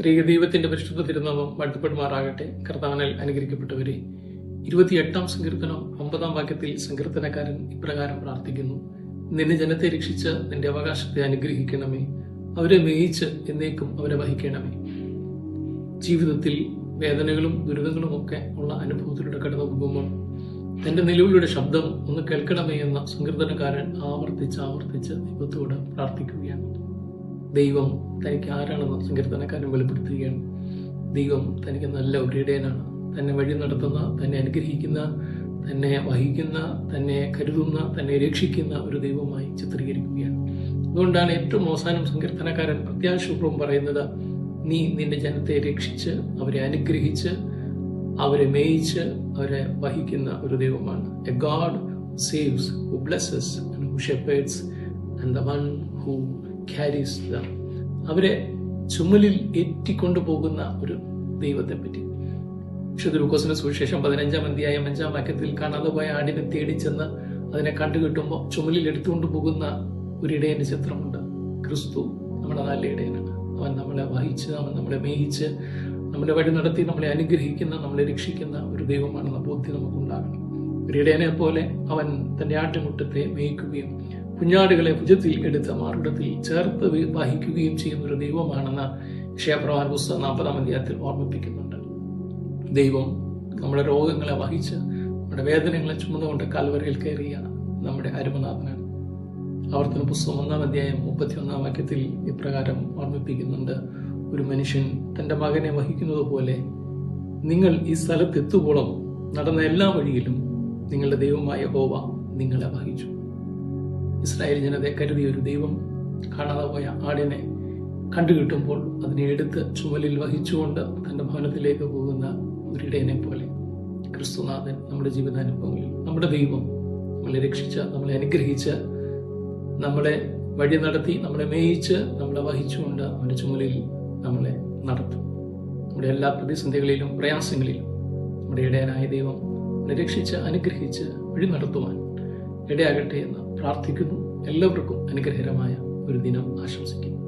ത്രിക ദൈവത്തിന്റെ പരിശുദ്ധ തിരുനാമം വാഴ്ത്തപ്പെടുമാറാകട്ടെ. കർത്താവനാൽ അനുഗ്രഹിക്കപ്പെട്ടവരെ ഇരുപത്തിയെട്ടാം സങ്കീർത്തനം ഒമ്പതാം വാക്യത്തിൽ സങ്കീർത്തനക്കാരൻ ഇപ്രകാരം പ്രാർത്ഥിക്കുന്നു. നിന്നെ ജനത്തെ രക്ഷിച്ച് നിന്റെ അവകാശത്തെ അനുഗ്രഹിക്കണമേ. അവരെ മേയിച്ച് എന്നേക്കും അവരെ വഹിക്കണമേ. ജീവിതത്തിൽ വേദനകളും ദുരിതങ്ങളും ഒക്കെ ഉള്ള അനുഭവത്തിലൂടെ കടന്നു പോകുമ്പോൾ തന്റെ നിലവിളിയുടെ ശബ്ദം ഒന്ന് കേൾക്കണമേ എന്ന സങ്കീർത്തനക്കാരൻ ആവർത്തിച്ച് ആവർത്തിച്ച് ദൈവത്തോട് പ്രാർത്ഥിക്കുകയാണ്. ദൈവം തനിക്ക് ആരാണെന്ന് സങ്കീർത്തനക്കാരൻ വെളിപ്പെടുത്തുകയാണ്. ദൈവം തനിക്ക് നല്ല ഒരിടയനാണ്. തന്നെ വഴി നടത്തുന്ന തന്നെ അനുഗ്രഹിക്കുന്ന തന്നെ വഹിക്കുന്ന തന്നെ കരുതുന്ന തന്നെ രക്ഷിക്കുന്ന ഒരു ദൈവമായി ചിത്രീകരിക്കുകയാണ്. അതുകൊണ്ടാണ് ഏറ്റവും അവസാനം സങ്കീർത്തനക്കാരൻ പ്രത്യാശപൂർവം പറയുന്നത് നീ നിന്റെ ജനത്തെ രക്ഷിച്ച് അവരെ അനുഗ്രഹിച്ച് അവരെ മേയിച്ച് അവരെ വഹിക്കുന്ന ഒരു ദൈവമാണ്. A god saves who blesses who shepherds and the one who carries the അവരെ ചുമലിൽ ഏറ്റിക്കൊണ്ടു പോകുന്ന ഒരു ദൈവത്തെ പറ്റി വിശുദ്ധ ലൂക്കോസിന്റെ സുവിശേഷം പതിനഞ്ചാം അധ്യായം അഞ്ചാം വാക്യത്തിൽ കാണാതെ പോയ ആടിനെ തേടി ചെന്ന് അതിനെ കണ്ടുകിട്ടുമ്പോൾ ചുമലിൽ എടുത്തുകൊണ്ട് പോകുന്ന ഒരു ഇടയന്റെ ചിത്രമുണ്ട്. ക്രിസ്തു നമ്മുടെ നല്ല ഇടയനാണ്. അവൻ നമ്മളെ വഹിച്ച് അവൻ നമ്മളെ മേയിച്ച് നമ്മളെ വഴി നടത്തി നമ്മളെ അനുഗ്രഹിക്കുന്ന നമ്മളെ രക്ഷിക്കുന്ന ഒരു ദൈവമാണെന്ന ബോധ്യം നമുക്കുണ്ടാകണം. ഒരു ഇടയനെ പോലെ അവൻ തന്റെ ആട്ടുമുട്ടത്തെ മേയിക്കുകയും കുഞ്ഞാടുകളെ ഭുജത്തിൽ എടുത്ത മാർഗത്തിൽ ചേർത്ത് വഹിക്കുകയും ചെയ്യുന്ന ഒരു ദൈവമാണെന്ന് ക്ഷേപ്രവാൻ പുസ്തകം നാൽപ്പതാം അധ്യായത്തിൽ ഓർമ്മിപ്പിക്കുന്നുണ്ട്. ദൈവം നമ്മുടെ രോഗങ്ങളെ വഹിച്ച് നമ്മുടെ വേദനകളെ ചുമന്നുകൊണ്ട് കൽവരയിൽ കയറിയ നമ്മുടെ അരുമനാഥനാണ് ആവർത്തന പുസ്തകം ഒന്നാം അധ്യായം മുപ്പത്തി ഒന്നാം വാക്യത്തിൽ ഇപ്രകാരം ഓർമ്മിപ്പിക്കുന്നുണ്ട്. ഒരു മനുഷ്യൻ തന്റെ മകനെ വഹിക്കുന്നത് പോലെ നിങ്ങൾ ഈ സ്ഥലത്തെത്തുവോളം നടന്ന എല്ലാ വഴിയിലും നിങ്ങളുടെ ദൈവമായ ഹോവ നിങ്ങളെ വഹിച്ചു. ഇസ്രായേൽ ജനതയെ കരുതിയ ഒരു ദൈവം കാണാതെ പോയ ആടിനെ കണ്ടുകിട്ടുമ്പോൾ അതിനെ എടുത്ത് ചുമലിൽ വഹിച്ചുകൊണ്ട് തന്റെ ഭവനത്തിലേക്ക് പോകുന്ന ഒരിടയനെ പോലെ ക്രിസ്തുനാഥൻ നമ്മുടെ ജീവിതാനുഭവങ്ങളിൽ നമ്മുടെ ദൈവം നമ്മളെ രക്ഷിച്ച് നമ്മളെ അനുഗ്രഹിച്ച് നമ്മളെ വഴി നടത്തി നമ്മളെ മേയിച്ച് നമ്മളെ വഹിച്ചുകൊണ്ട് അവന്റെ ചുമലിൽ നമ്മളെ നടത്തും. നമ്മുടെ എല്ലാ പ്രതിസന്ധികളിലും പ്രയാസങ്ങളിലും നമ്മുടെ ഇടയനായ ദൈവം നമ്മളെ രക്ഷിച്ച് അനുഗ്രഹിച്ച് വഴി നടത്തുവാൻ ഇടയാകട്ടെ എന്ന് പ്രാർത്ഥിക്കുന്നു. എല്ലാവർക്കും അനുഗ്രഹകരമായ ഒരു ദിനം ആശംസിക്കുന്നു.